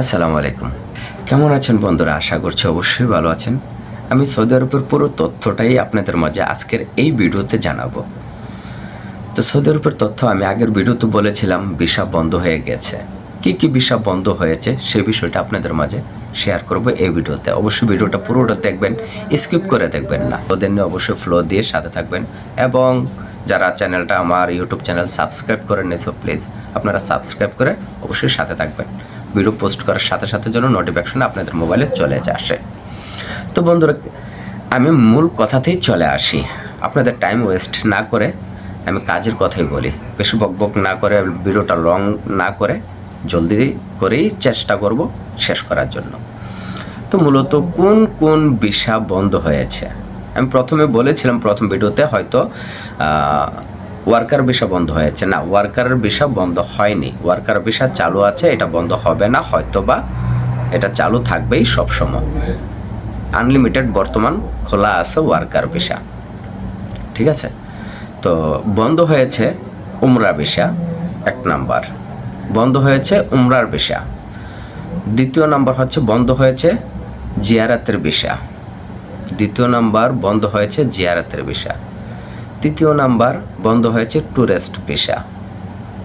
আসসালামু আলাইকুম। কেমন আছেন বন্ধুরা? আশা করছি অবশ্যই ভালো আছেন। আমি সৌদি আরবের পুরো তথ্যটাই আপনাদের মাঝে আজকের এই ভিডিওতে জানাব। তো সৌদি আরবের তথ্য আমি আগের ভিডিওতে বলেছিলাম, ভিসা বন্ধ হয়ে গেছে। কি কি ভিসা বন্ধ হয়েছে সেই বিষয়টা আপনাদের মাঝে শেয়ার করব এই ভিডিওতে। অবশ্যই ভিডিওটা পুরোটা দেখবেন, স্কিপ করে দেখবেন না। ওদের নিয়ে অবশ্যই ফ্লো দিয়ে সাথে থাকবেন। এবং যারা চ্যানেলটা আমার ইউটিউব চ্যানেল সাবস্ক্রাইব করেন এসো প্লিজ আপনারা সাবস্ক্রাইব করে অবশ্যই সাথে থাকবেন। ভিডিও পোস্ট করার সাথে সাথে যেন নোটিফিকেশন আপনাদের মোবাইলে চলে আসে। তো বন্ধুরা, আমি মূল কথাতেই চলে আসি। আপনাদের টাইম ওয়েস্ট না করে আমি কাজের কথাই বলি। বেশি বক বক না করে, ভিডিওটা লং না করে, জলদি করেই চেষ্টা করব শেষ করার জন্য। তো মূলত কোন কোন ভিসা বন্ধ হয়েছে? আমি প্রথমে বলেছিলাম, প্রথম ভিডিওতে হয়তো ওয়ার্কার ভিসা বন্ধ হয়েছে। না ওয়ার্কারের ভিসা বন্ধ হয়নি। ওয়ার্কার ভিসা চালু আছে, এটা বন্ধ হবে না হয়তো বা এটা চালু থাকবেই সবসময়। আনলিমিটেড বর্তমান খোলা আছে ওয়ার্কার ভিসা। ঠিক আছে? তো বন্ধ হয়েছে উমরা ভিসা, এক নাম্বার। বন্ধ হয়েছে উমরার ভিসা। দ্বিতীয় নাম্বার হচ্ছে বন্ধ হয়েছে জিয়ারাতের ভিসা। দ্বিতীয় নাম্বার বন্ধ হয়েছে জিয়ারাতের ভিসা। তৃতীয় নাম্বার বন্ধ হয়েছে ট্যুরিস্ট ভিসা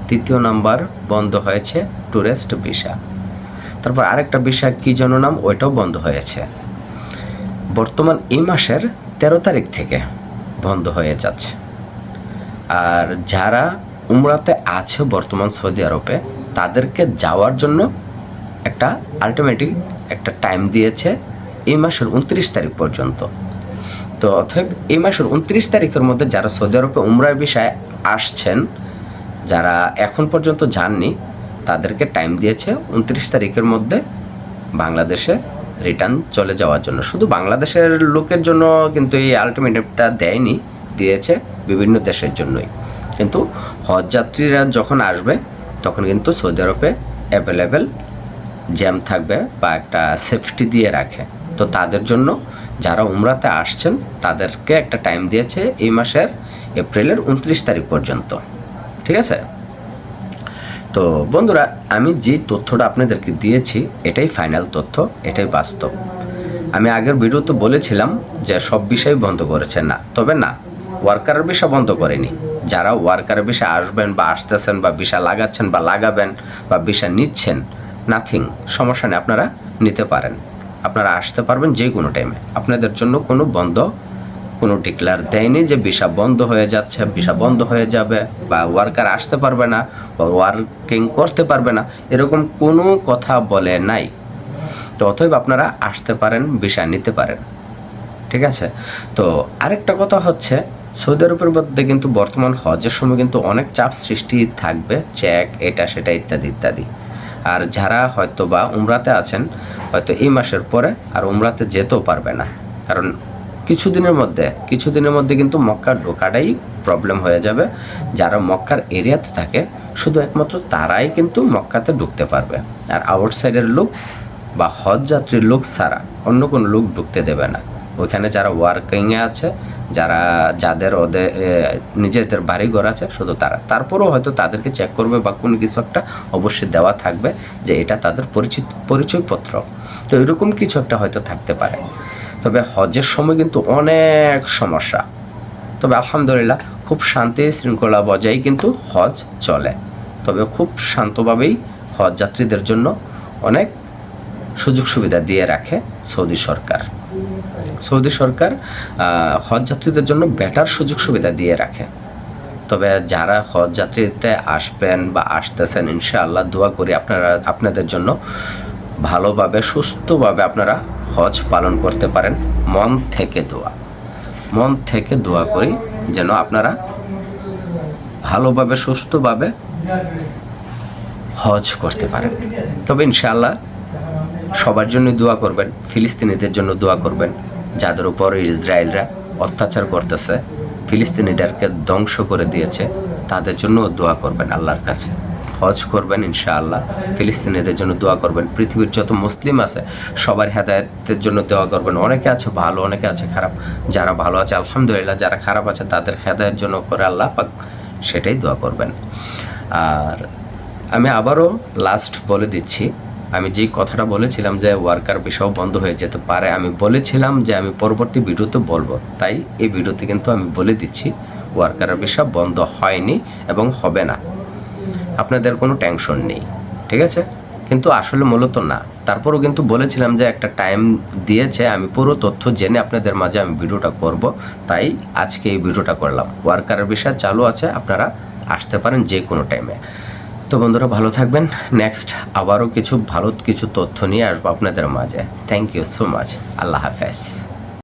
তৃতীয় নাম্বার বন্ধ হয়েছে ট্যুরিস্ট ভিসা তারপর আরেকটা ভিসা কী যেন নাম, ওইটাও বন্ধ হয়েছে। বর্তমান এই মাসের তেরো তারিখ থেকে বন্ধ হয়ে যাচ্ছে। আর যারা উমরাতে আছে বর্তমান সৌদি আরবে, তাদেরকে যাওয়ার জন্য একটা আলটিমেটিক একটা টাইম দিয়েছে এই মাসের উনত্রিশ তারিখ পর্যন্ত। তো অতএব এই মাসের উনত্রিশ তারিখের মধ্যে যারা সৌদি আরবে উমরার বিষয়ে আসছেন, যারা এখন পর্যন্ত যাননি, তাদেরকে টাইম দিয়েছে উনত্রিশ তারিখের মধ্যে বাংলাদেশে রিটার্ন চলে যাওয়ার জন্য। শুধু বাংলাদেশের লোকের জন্য কিন্তু এই আলটিমেটামটা দেয়নি, দিয়েছে বিভিন্ন দেশের জন্যই। কিন্তু হজ যাত্রীরা যখন আসবে, তখন কিন্তু সৌদি আরবে অ্যাভেলেবেল জ্যাম থাকবে বা একটা সেফটি দিয়ে রাখে। তো তাদের জন্য যারা উমরাতে আসছেন, তাদেরকে একটা টাইম দিয়েছে এই মাসের এপ্রিলের উনত্রিশ তারিখ পর্যন্ত। ঠিক আছে? তো বন্ধুরা, আমি যে তথ্যটা আপনাদেরকে দিয়েছি, এটাই ফাইনাল তথ্য, এটাই বাস্তব। আমি আগের ভিডিওতে বলেছিলাম যে সব বিষয় বন্ধ করেছে না। তবে না ওয়ার্কারের বিষয় বন্ধ করেনি। যারা ওয়ার্কারের বিষয় আসবেন বা আসতেছেন বা বিষা লাগাচ্ছেন বা লাগাবেন বা বিষা নিচ্ছেন নাথিং সমস্যা নেই, আপনারা নিতে পারেন। আপনারা আসতে পারবেন যে কোনো টাইমে আপনাদের জন্য কোনো বন্ধ, কোনো ডিক্লার দেয়নি যে ভিসা বন্ধ হয়ে যাচ্ছে ভিসা বন্ধ হয়ে যাবে বা ওয়ার্কার আসতে পারবে না বা ওয়ার্কিং করতে পারবে না, এরকম কোনো কথা বলে নাই। তো অতএব আপনারা আসতে পারেন ভিসা নিতে পারেন। ঠিক আছে? তো আরেকটা কথা হচ্ছে, সৌদি আরবের মধ্যে কিন্তু বর্তমান হজের সময় কিন্তু অনেক চাপ সৃষ্টি থাকবে চেক এটা, সেটা ইত্যাদি ইত্যাদি। আর যারা হয়তো বা উমরাতে আছেন, হয়তো এই মাসের পরে আর উমরাতে যেতেও পারবে না। কারণ কিছুদিনের মধ্যে কিছুদিনের মধ্যে কিন্তু মক্কা ঢোকাটাই প্রবলেম হয়ে যাবে। যারা মক্কার এরিয়াতে থাকে, শুধু একমাত্র তারাই কিন্তু মক্কাতে ঢুকতে পারবে। আর আউটসাইডের লোক বা হজ যাত্রীর লোক ছাড়া অন্য কোনো লোক ঢুকতে দেবে না। ওইখানে যারা ওয়ার্কিংয়ে আছে যারা, যাদের ওদের নিজেদের বাড়ি ঘর আছে, শুধু তারা। তারপরেও হয়তো তাদেরকে চেক করবে বা কোনো কিছু একটা অবশ্যই দেওয়া থাকবে যে এটা তাদের পরিচিত, পরিচয়পত্র। তো এরকম কিছু একটা হয়তো থাকতে পারে। তবে হজের সময় কিন্তু অনেক সমস্যা। তবে আলহামদুলিল্লাহ খুব শান্তি শৃঙ্খলা বজায় কিন্তু হজ চলে। তবে খুব শান্তভাবেই হজ যাত্রীদের জন্য অনেক সুযোগ সুবিধা দিয়ে রাখে সৌদি সরকার। সৌদি সরকার হজ যাত্রীদের জন্য বেটার সুযোগ সুবিধা দিয়ে রাখে। তবে যারা হজ যাত্রীতে আসবেন বা আসতেছেন, ইনশাআল্লাহ দোয়া করি আপনারা, আপনাদের জন্য ভালোভাবে, সুস্থভাবে আপনারা হজ পালন করতে পারেন। মন থেকে দোয়া। মন থেকে দোয়া করি যেন আপনারা ভালোভাবে, সুস্থভাবে হজ করতে পারেন। তবে ইনশাআল্লাহ সবার জন্য দোয়া করবেন, ফিলিস্তিনিদের জন্য দোয়া করবেন, যাদের উপর ইসরায়েলরা অত্যাচার করতেছে, ফিলিস্তিনিদেরকে ধ্বংস করে দিয়েছে, তাদের জন্য দোয়া করবেন আল্লাহর কাছে। হজ করবেন ইনশাআল্লাহ, ফিলিস্তিনিদের জন্য দোয়া করবেন। পৃথিবীর যত মুসলিম আছে, সবার হেদায়তের জন্য দোয়া করবেন। অনেকে আছে ভালো, অনেকে আছে খারাপ। যারা ভালো আছে, আলহামদুলিল্লাহ, যারা খারাপ আছে, তাদের হেদায়ের জন্য করে আল্লাহ পাক সেটাই দোয়া করবেন। আর আমি আবারও লাস্ট বলে দিচ্ছি আমি যেই কথাটা বলেছিলাম যে ওয়ার্কার বিষয় বন্ধ হয়ে যেতে পারে, আমি বলেছিলাম যে আমি পরবর্তী ভিডিওতে বলব। তাই এই ভিডিওতে কিন্তু আমি বলে দিচ্ছি ওয়ার্কারের বিষয় বন্ধ হয়নি এবং হবে না। আপনাদের কোনো টেনশন নেই, ঠিক আছে? কিন্তু আসলে মূলত না। তারপরও কিন্তু বলেছিলাম যে একটা টাইম দিয়েছে, আমি পুরো তথ্য জেনে আপনাদের মাঝে আমি ভিডিওটা করব। তাই আজকে এই ভিডিওটা করলাম। ওয়ার্কারের বিষয় চালু আছে, আপনারা আসতে পারেন যে কোনো টাইমে তো বন্ধুরা ভালো থাকবেন। নেক্সট আবারও কিছু ভালো কিছু তথ্য নিয়ে আসব আপনাদের মাঝে। থ্যাংক ইউ সো মাচ আল্লাহ হাফেজ।